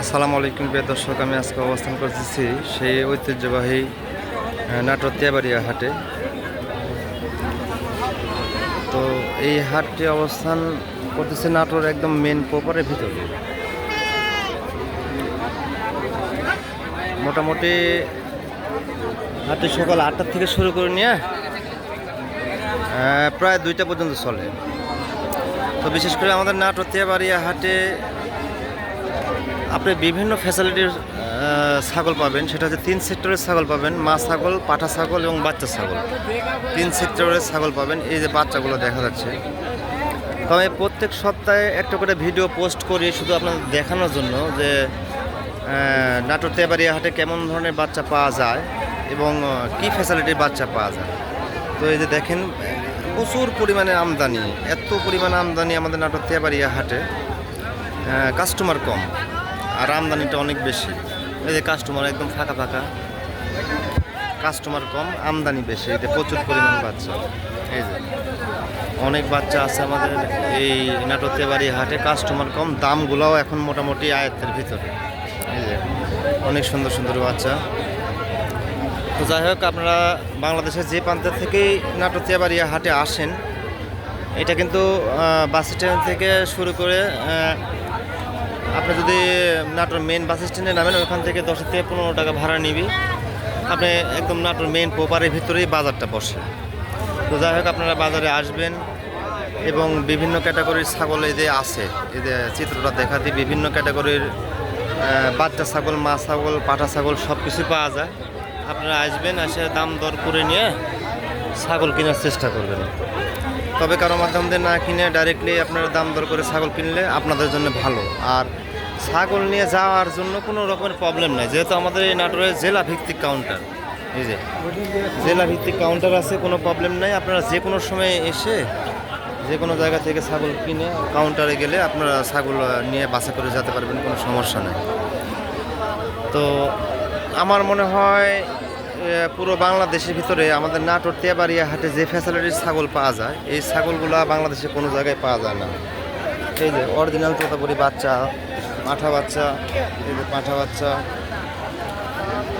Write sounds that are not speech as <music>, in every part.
আসসালামু আলাইকুম প্রিয় দর্শক, আমি আজকে অবস্থান করতেছি সেই ঐতিহ্যবাহী নাটোর তেবাড়িয়া হাটে। তো এই হাটটি অবস্থান করতেছে নাটোর একদম মেন প্রপারের ভিতরে। মোটামুটি হাটটি সকাল আটটা থেকে শুরু করে নিয়ে প্রায় দুইটা পর্যন্ত চলে। তো বিশেষ করে আমাদের নাটোর, তেবাড়িয়া হাটে আপনি বিভিন্ন ফ্যাসিলিটির ছাগল পাবেন। সেটা হচ্ছে তিন সেক্টরের ছাগল পাবেন। মা ছাগল পাঠা ছাগল এবং বাচ্চা ছাগল। তিন সেক্টরের ছাগল পাবেন। এই যে বাচ্চাগুলো দেখা যাচ্ছে। তো আমি প্রত্যেক সপ্তাহে একটা করে ভিডিও পোস্ট করি শুধু আপনাদের দেখানোর জন্য যে নাটোর, তেবাড়িয়া হাটে কেমন ধরনের বাচ্চা পাওয়া যায় এবং কী ফ্যাসিলিটির বাচ্চা পাওয়া যায়। তো এই যে দেখেন প্রচুর পরিমাণে আমদানি, এত পরিমাণে আমদানি আমাদের নাটোর তেবাড়িয়া হাটে কাস্টমার কম, আর আমদানিটা অনেক বেশি। এই যে কাস্টমার একদম ফাঁকা ফাঁকা কাস্টমার কম, আমদানি বেশি এতে প্রচুর পরিমাণ বাচ্চা। এই যে, অনেক বাচ্চা আছে আমাদের এই নাটকতে বাড়ি হাটে কাস্টমার কম, দামগুলোও এখন মোটামুটি আয়ত্তের ভিতরে। এই যে, অনেক সুন্দর সুন্দর বাচ্চা। তো যাই হোক, আপনারা বাংলাদেশের যে প্রান্ত থেকেই নাটকতিয়া বাড়িয়া হাটে আসেন, এটা কিন্তু বাস স্ট্যান্ড থেকে শুরু করে আপনি যদি নাটোর মেন বাস স্ট্যান্ডে নামেন, ওখান থেকে দশ থেকে পনেরো টাকা ভাড়া নিবি। আপনি একদম নাটোর মেন পোপারের ভিতরেই বাজারটা বসে। তো যাই হোক, আপনারা বাজারে আসবেন এবং বিভিন্ন ক্যাটাগরির ছাগল যে আছে, এই যে চিত্রটা দেখাতে, বিভিন্ন ক্যাটাগরির বাচ্চা ছাগল, মা ছাগল পাঠা ছাগল সব কিছু পাওয়া যায়। আপনারা আসবেন এসে দাম দর করে নিয়ে ছাগল কেনার চেষ্টা করবেন। তবে কারও মাধ্যম দিয়ে না কিনে ডাইরেক্টলি আপনারা দাম দর করে ছাগল কিনলে আপনাদের জন্য ভালো। আর ছাগল নিয়ে যাওয়ার জন্য কোনো রকমের প্রবলেম নাই। যেহেতু আমাদের এই নাটোরের জেলা ভিত্তিক কাউন্টার এই যে জেলা ভিত্তিক কাউন্টার আছে, কোনো প্রবলেম নাই। আপনারা যে কোনো সময় এসে যে কোনো জায়গা থেকে ছাগল কিনে কাউন্টারে গেলে আপনারা ছাগল নিয়ে বাসা করে যেতে পারবেন, কোনো সমস্যা নেই। তো আমার মনে হয় পুরো বাংলাদেশের ভিতরে আমাদের নাটোর, তেবাড়িয়া হাটে যে ফ্যাসিলিটির ছাগল পাওয়া যায়, এই ছাগলগুলা বাংলাদেশে কোনো জায়গায় পাওয়া যায় না। এই যে অরিজিনাল তোতাপুরি বাচ্চা পাঠা বাচ্চা, এই যে পাঠা বাচ্চা,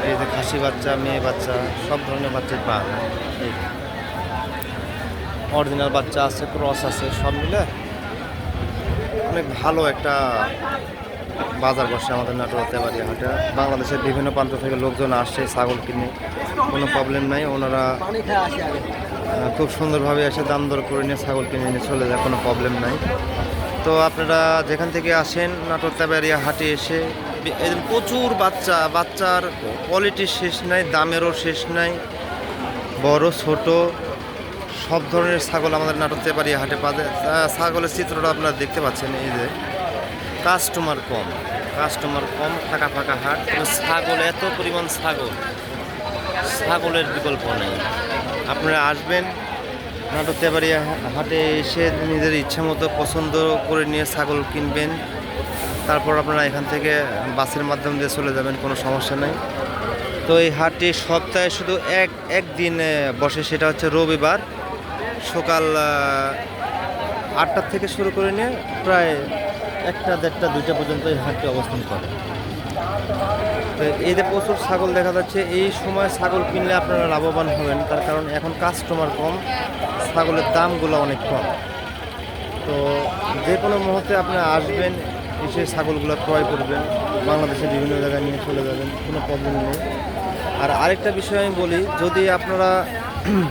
এই যে খাসি বাচ্চা, মেয়ে বাচ্চা, সব ধরনের বাচ্চাই পাওয়া যায়। এই অরিজিনাল বাচ্চা আছে ক্রস আছে, সব মিলে অনেক ভালো একটা বাজার বসে আমাদের নাটোর তেবাড়ি হাটে। বাংলাদেশের বিভিন্ন প্রান্ত থেকে লোকজন আসছে ছাগল কিনে। কোনো প্রবলেম নাই, ওনারা খুব সুন্দরভাবে এসে দাম দর করে নিয়ে ছাগল কিনে নিয়ে চলে যায়, কোনো প্রবলেম নাই। তো আপনারা যেখান থেকে আসেন, নাটোর তেবাড়িয়া হাটে এসে প্রচুর বাচ্চা, বাচ্চার কোয়ালিটির শেষ নাই, দামেরও শেষ নাই, বড়, ছোট, সব ধরনের ছাগল আমাদের নাটোর তেবাড়িয়া হাটে যায়। ছাগলের চিত্রটা আপনারা দেখতে পাচ্ছেন, এই যে। কাস্টমার কম কাস্টমার কম, ফাঁকা ফাঁকা হাট, কিন্তু ছাগল, এত পরিমাণ ছাগল, ছাগলের বিকল্প নেই। আপনারা আসবেন নাটক তেবাড়িয়া হাটে এসে নিজের ইচ্ছা মতো পছন্দ করে নিয়ে ছাগল কিনবেন। তারপর আপনারা এখান থেকে বাসের মাধ্যম দিয়ে চলে যাবেন, কোনো সমস্যা নেই। তো এই হাটটি সপ্তাহে শুধু এক, একদিন বসে, সেটা হচ্ছে রবিবার। সকাল আটটার থেকে শুরু করে নিয়ে প্রায় একটা দেড়টা, দুইটা পর্যন্ত এই হাটটি অবস্থান করে। তো এই যে প্রচুর ছাগল দেখা যাচ্ছে, এই সময় ছাগল কিনলে আপনারা লাভবান হবেন, তার কারণ এখন কাস্টমার কম, ছাগলের দামগুলো অনেক কম। তো যে কোনো মুহূর্তে আপনারা আসবেন, এসে ছাগলগুলো ক্রয় করবেন, বাংলাদেশের বিভিন্ন জায়গায় নিয়ে চলে যাবেন, কোনো প্রবলেম নেই। আর আরেকটা বিষয় আমি বলি, যদি আপনারা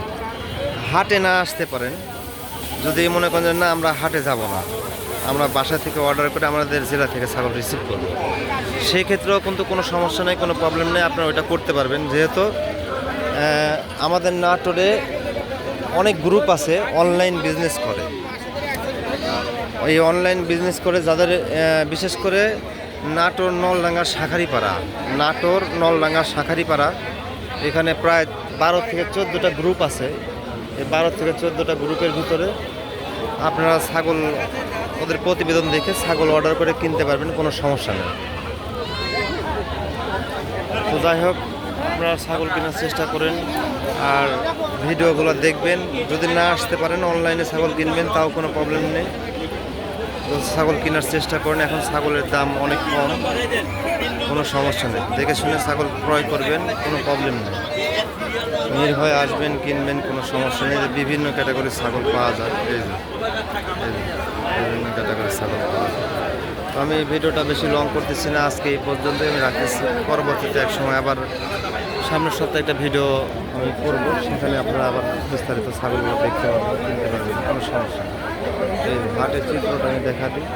<clears throat> হাটে না আসতে পারেন, যদি মনে করেন না, আমরা হাটে যাব না আমরা বাসা থেকে অর্ডার করে আমাদের জেলা থেকে ছাগল রিসিভ করব। সেই ক্ষেত্রেও কিন্তু কোনো সমস্যা নেই, কোনো প্রবলেম নেই, আপনারা ওইটা করতে পারবেন। যেহেতু আমাদের নাটোরে অনেক গ্রুপ আছে অনলাইন বিজনেস করে। এই অনলাইন বিজনেস করে যাদের বিশেষ করে নাটোর নলডাঙ্গা শাখারিপাড়া। নাটোর নলডাঙ্গা শাখারিপাড়া, এখানে প্রায় বারো থেকে চোদ্দোটা গ্রুপ আছে। এই বারো থেকে চোদ্দোটা গ্রুপের ভিতরে আপনারা ছাগল ওদের প্রতিবেদন দেখে ছাগল অর্ডার করে কিনতে পারবেন, কোনো সমস্যা নেই। তো যাই হোক, আপনারা ছাগল কেনার চেষ্টা করেন আর ভিডিওগুলো দেখবেন। যদি না আসতে পারেন অনলাইনে ছাগল কিনবেন, তাও কোনো প্রবলেম নেই। ছাগল কেনার চেষ্টা করেন, এখন ছাগলের দাম অনেক কম, কোনো সমস্যা নেই। দেখে শুনে ছাগল ক্রয় করবেন, কোনো প্রবলেম নেই। নির্ভয়ে আসবেন, কিনবেন, কোনো সমস্যা নেই। বিভিন্ন ক্যাটাগরির ছাগল পাওয়া যায়, এই বিভিন্ন পাওয়া তো আমি ভিডিওটা বেশি লং করতেছি না, আজকে এই পর্যন্ত আমি রাখতেছি। পরবর্তীতে এক সময় আবার সামনের সপ্তাহে একটা ভিডিও আমি করব, সেখানে আপনারা আবার বিস্তারিত ছাগলগুলো দেখতে পারবেন, কিনতে পারবেন, কোনো সমস্যা এই হাটের চিত্রটা আমি দেখা দিই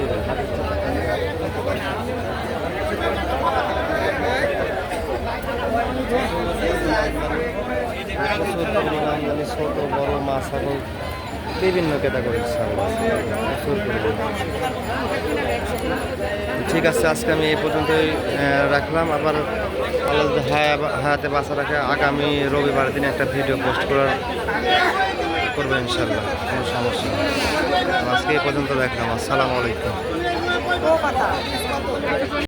এই যে, হাটের চিত্রটা আমদানি ছোট বড় মাছ ছাগল বিভিন্ন ক্যাটাগরির ছাগল ঠিক আছে, আজকে আমি এই পর্যন্তই রাখলাম। আবার আল্লাহ হায়া- হায়াতে বাঁচা রাখে, আগামী রবিবার দিনে একটা ভিডিও পোস্ট করার করব ইনশাল্লাহ কোনো সমস্যা আজকে এই পর্যন্ত রাখলাম। আসসালামু আলাইকুম।